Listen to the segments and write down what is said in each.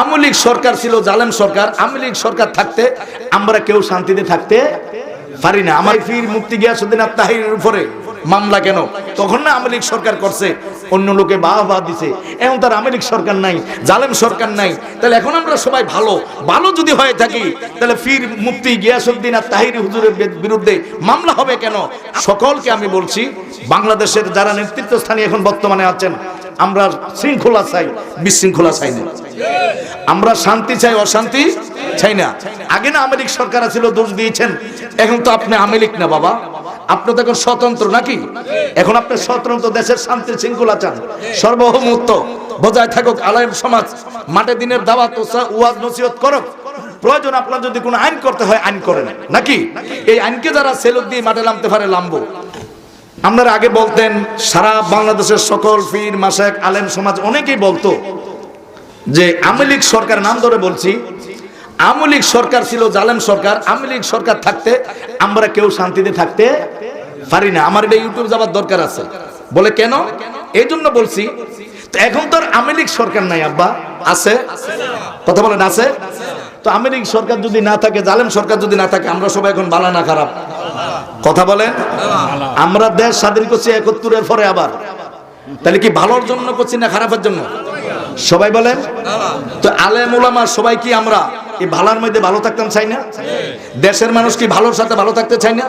আমলিক সরকার ছিল, জালেম সরকার আমলিক সরকার থাকতে আমরা কেউ শান্তিতে থাকতে পারি না। আমার ফির মুক্তি গিয়াসুদ্দিন আর তাহিরের উপরে মামলা কেন? তখন না আমলিক সরকার করছে, অন্য লোকে বাহ বাহ দিছে। এখন তার আমলিক সরকার নাই, জালেম সরকার নাই। তাহলে এখন আমরা সবাই ভালো ভালো যদি হয়ে থাকি, তাহলে ফির মুক্তি গিয়াসুদ্দিন আর তাহির হুজুরের বিরুদ্ধে মামলা হবে কেন? সকলকে আমি বলছি, বাংলাদেশের যারা নেতৃত্বস্থানীয় এখন বর্তমানে আছেন আমরা শৃঙ্খলা চাই, বিশৃঙ্খলা চাই না। আমরা শান্তি চাই, অশান্তি চাই না। আগে না আমেরিক সরকার ছিল দোষ দিয়েছেন। এখন তো আপনি আমেরিক না বাবা। আপনি তো এখন স্বতন্ত্র নাকি? এখন আপনি স্বতন্ত্র দেশের শান্তি শৃঙ্খলা চান। সর্বভৌমত্ব বজায় থাকুক আলাইম সমাজ, মাঠে দিনের দাওয়াত ওয়াজ নসিহত করুক। প্রয়োজন আপনার যদি কোনো আইন করতে হয়, আইন করেন। নাকি? এই আইনকে যারা সেলুক দিয়ে মাঠে নামতে পারে নামবো আপনারা আগে বলতেন, সারা বাংলাদেশের সকল পীর মাসাক আলেম সমাজ অনেকেই বলতো যে, আওয়ামী সরকার নাম ধরে বলছি, আওয়ামী সরকার ছিল জালেম সরকার, আওয়ামী সরকার থাকতে আমরা কেউ শান্তিতে থাকতে পারি না। আমার এটা ইউটিউব যাবার দরকার আছে। বলে কেন? এই জন্য বলছি, তো এখন তো আর সরকার নাই আব্বা। আছে? কথা বলেন, আছে? তো আওয়ামী সরকার যদি না থাকে, জালেম সরকার যদি না থাকে, আমরা সবাই এখন ভালো না খারাপ। কথা বলেন? আমরা দেশ স্বাধীন করছি একাত্তরের পরে আবার। তাহলে কি ভালোর জন্য করছি না খারাপের জন্য? সবাই বলেন? তো আলেম ওলামা সবাই কি আমরা? এই ভালোর মধ্যে ভালো থাকতাম চাই না? দেশের মানুষ কি ভালোর সাথে ভালো থাকতে চাই না?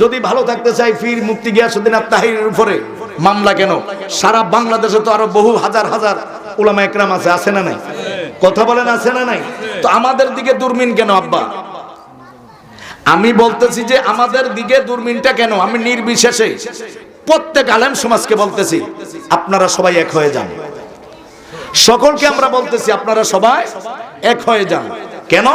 যদি ভালো থাকতে চাই ফির মুক্তি গিয়াসুদ্দিন আর তাহিরের উপরে। মামলা কেন? সারা বাংলাদেশে তো আরও বহু হাজার হাজার ওলামা একরাম আছে আছে না নাই? কথা বলেন, আছে না নাই? তো আমাদের দিকে দুর্মিন কেন আব্বা? আমি বলতেছি যে আমাদের দিকে দূরমিনটা কেন? আমি নির্বিশেষে প্রত্যেক আলেম সমাজকে বলতেছি, আপনারা সবাই এক হয়ে যান। সকলকে আমরা বলতেছি, আপনারা সবাই এক হয়ে যান। কেন?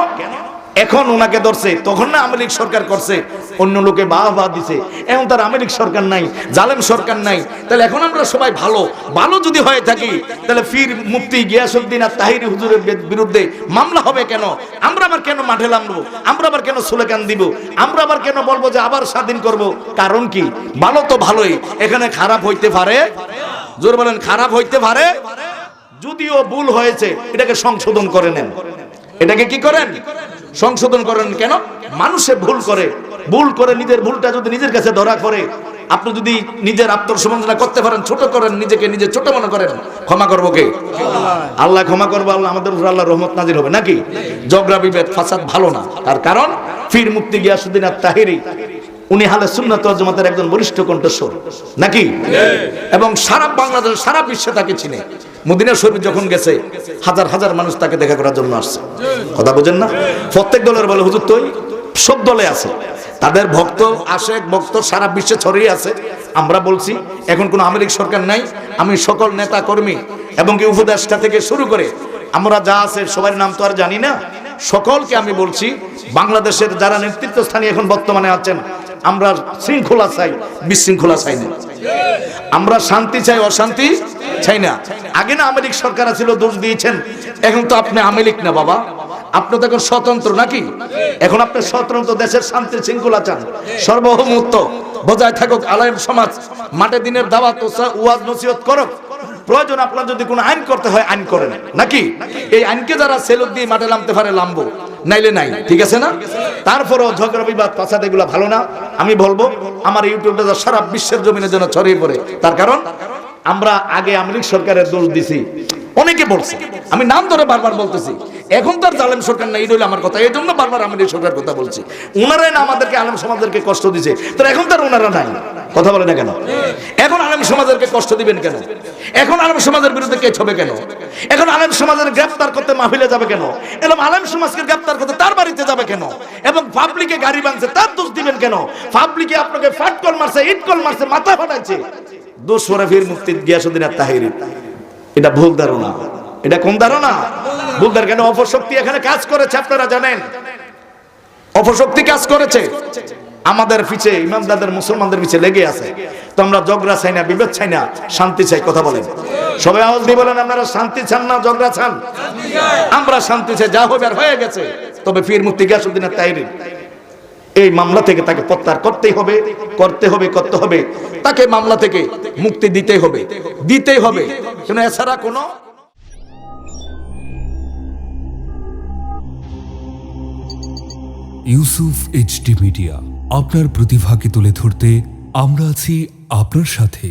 এখন ওনাকে ধরছে, তখন না আমেরিক সরকার করছে, অন্য লোকে বাহ বাহ দিছে। এখন তার আমেরিক সরকার নাই, জালেম সরকার নাই। তাহলে এখন আমরা সবাই ভালো ভালো যদি হয়ে থাকি, তাহলে ফির মুফতি গিয়াসুদ্দিন আর তাহির হুজুরের বিরুদ্ধে মামলা হবে কেন? আমরা আবার কেন মাঠে নামবো? আমরা আবার কেন স্লোগান দিব? আমরা আবার কেন বলব যে আবার স্বাধীন করব? কারণ কি? ভালো তো ভালোই, এখানে খারাপ হইতে পারে। জোর বলেন, খারাপ হইতে পারে। যদিও ভুল হয়েছে, এটাকে সংশোধন করে নেন। এটাকে কি করেন? সংশোধন করেন কেন? মানুষে ভুল করে। ভুল করে নিজের ভুলটা যদি নিজের কাছে ধরা করে আপনি যদি নিজের আত্মসমালোচনা করতে পারেন ছোট করেন নিজেকে নিজে ছোট মনে করেন ক্ষমা করব কে? আল্লাহ ক্ষমা করব আল্লাহ আমাদের উপর আল্লাহ রহমত নাজির হবে নাকি? জগরা বিভেদ ফাসাদ ভালো না। তার কারণ ফির মুক্তি গিয়াসুদ্দিন আর তাহিরি উনি হালে সুন্নাত জামাতের একজন বরিষ্ঠ কণ্ঠস্বর নাকি? এবং সারা বাংলাদেশ সারা বিশ্বে তাকে চিনে। মদিনা শরীফ যখন গেছে, হাজার হাজার মানুষ তাকে দেখা করার জন্য আসছে। কথা বুঝেন না? প্রত্যেক দলের বলে, হুজুর, তুই? সব দলে আছে। তাদের ভক্ত আশেক, ভক্ত সারা বিশ্বে ছড়িয়ে আছে। আমরা বলছি, এখন কোনো আমেরিক সরকার নাই। আমি সকল নেতা কর্মী এবং কি উপদেষ্টা থেকে শুরু করে, আমরা যা আছে সবার নাম তো আর জানি না। সকলকে আমি বলছি, বাংলাদেশের যারা নেতৃত্বস্থানীয় এখন বর্তমানে আছেন, আমরা শৃঙ্খলা চাই, বিশৃঙ্খলা চাই না। আমরা শান্তি চাই, অশান্তি চাই না। আগে না আমেরিক সরকার ছিল দোষ দিয়েছেন। এখন তো আপনি আমেরিক না বাবা। আপনি তো এখন স্বতন্ত্র নাকি? এখন আপনি স্বতন্ত্র দেশের শান্তি শৃঙ্খলা চান। সর্বভৌমত্ব বজায় থাকুক আলাইম সমাজ। মাঠে দিনের দাওয়াত ওয়াজ নসিহত করুক। প্রয়োজন আপনার যদি কোনো আইন করতে হয়, আইন করেন। নাকি? এই আইনকে যারা সেলুক দিয়ে মাঠে নামতে পারে, নামবো। নাইলে নাই, ঠিক আছে না? তারপরেও ঝগড়া, বিবাদ, ফাসাদ এগুলো ভালো না। আমি বলব, আমার ইউটিউবটা সারা বিশ্বের জমিনের জন্য ছড়িয়ে পড়ে, তার কারণ আমরা আগে আমলিক সরকারের দোষ দিছি। অনেকে বলছে, আমি নাম ধরে বারবার বলতেছি, এখন তো আর জালেম সরকার নাই হলো আমার কথা এই জন্য বারবার আমেরিক সরকার কথা বলছি। ওনারাই না আমাদেরকে, আলম সমাজদেরকে কষ্ট দিছে। তো এখন তার ওনারা নাই, কথা বলে না কেন? এখন আলম সমাজেরকে কষ্ট দিবেন কেন? এখন আলম সমাজের বিরুদ্ধে কেস হবে কেন? এখন আলম সমাজের গ্রেফতার করতে মাহফিলে যাবে কেন? এবং আলম সমাজকে গ্রেফতার করতে তার বাড়িতে যাবে কেন? এবং পাবলিকে গাড়ি ভাঙছে তার দোষ দিবেন কেন? পাবলিকে আপনাকে ফাট কল মারছে ইট কল মারছে, মাথা ফাটাচ্ছে। মুক্তি গিয়াসুদ্দিন আর তাহিরি। এটা ভুল ধারণা। এটা কোন ধারণা? ভুল কেন অপশক্তি এখানে কাজ করেছে আপনারা জানেন? অপশক্তি কাজ করেছে। আমাদের পিছে ইমামদাদের মুসলমানদের পিছে লেগে আছে। তো আমরা ঝগড়া চাই না, বিভেদ চাই না, শান্তি চাই, কথা বলেন। সবাই আওয়াজ দিয়ে বলেন, আপনারা শান্তি চান না, ঝগড়া চান? আমরা শান্তি চাই, যা হবে আর হয়ে গেছে। তবে ফির মুক্তি গিয়াসুদ্দিনের তাইরি এই মামলা থেকে তাকে প্রত্যাহার করতেই হবে, করতে হবে করতে হবে। তাকে মামলা থেকে মুক্তি দিতেই হবে দিতেই হবে। কেন এছাড়া কোনো ইউসুফ এইচডি মিডিয়া, আপনার প্রতিভাকে তুলে ধরতে আমরা আছি আপনার সাথে।